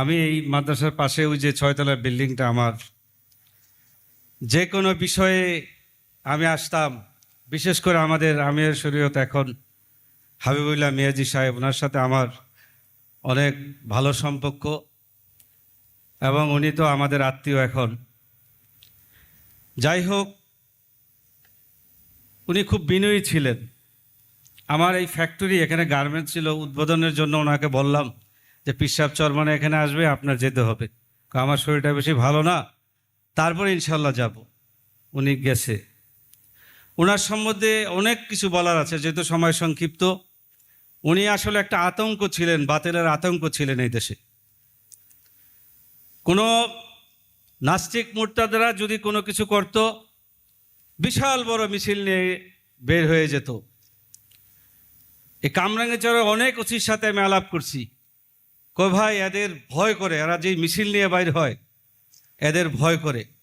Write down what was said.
আমি এই মাদ্রাসার পাশে ওই যে ছয়তলা বিল্ডিংটা আমার। যে কোনো বিষয়ে আমি আসতাম, বিশেষ করে আমাদের আমির শরীয়ত এখন হাবিবুল্লাহ মিয়াজি সাহেব, ওনার সাথে আমার অনেক ভালো সম্পর্ক এবং উনি তো আমাদের আত্মীয় এখন। যাই হোক, উনি খুব বিনয়ী ছিলেন। আমার এই ফ্যাক্টরি এখানে গার্মেন্টস ছিল, উদ্বোধনের জন্য ওনাকে বললাম যে পিসাব চরমানে এখানে আসবে, আপনার যেতে হবে। আমার শরীরটা বেশি ভালো না। তারপরে ইনশাল্লাহ যাব। উনি গেছে। ওনার সম্বন্ধে অনেক কিছু বলার আছে, যেহেতু সময় সংক্ষিপ্ত। উনি আসলে একটা আতঙ্ক ছিলেন, বাতিলের আতঙ্ক ছিলেন এই দেশে। কোনো নাস্তিক মোর্তাদারা যদি কোনো কিছু করত, বিশাল বড় মিছিল নিয়ে বের হয়ে যেত। এই কামরাঙ্গে চরে অনেক ওসির সাথে আমি আলাপ করছি। কই ভাই এদের ভয় করে এরা যে মিছিল নিয়ে বাইর হয় এদের ভয় করে।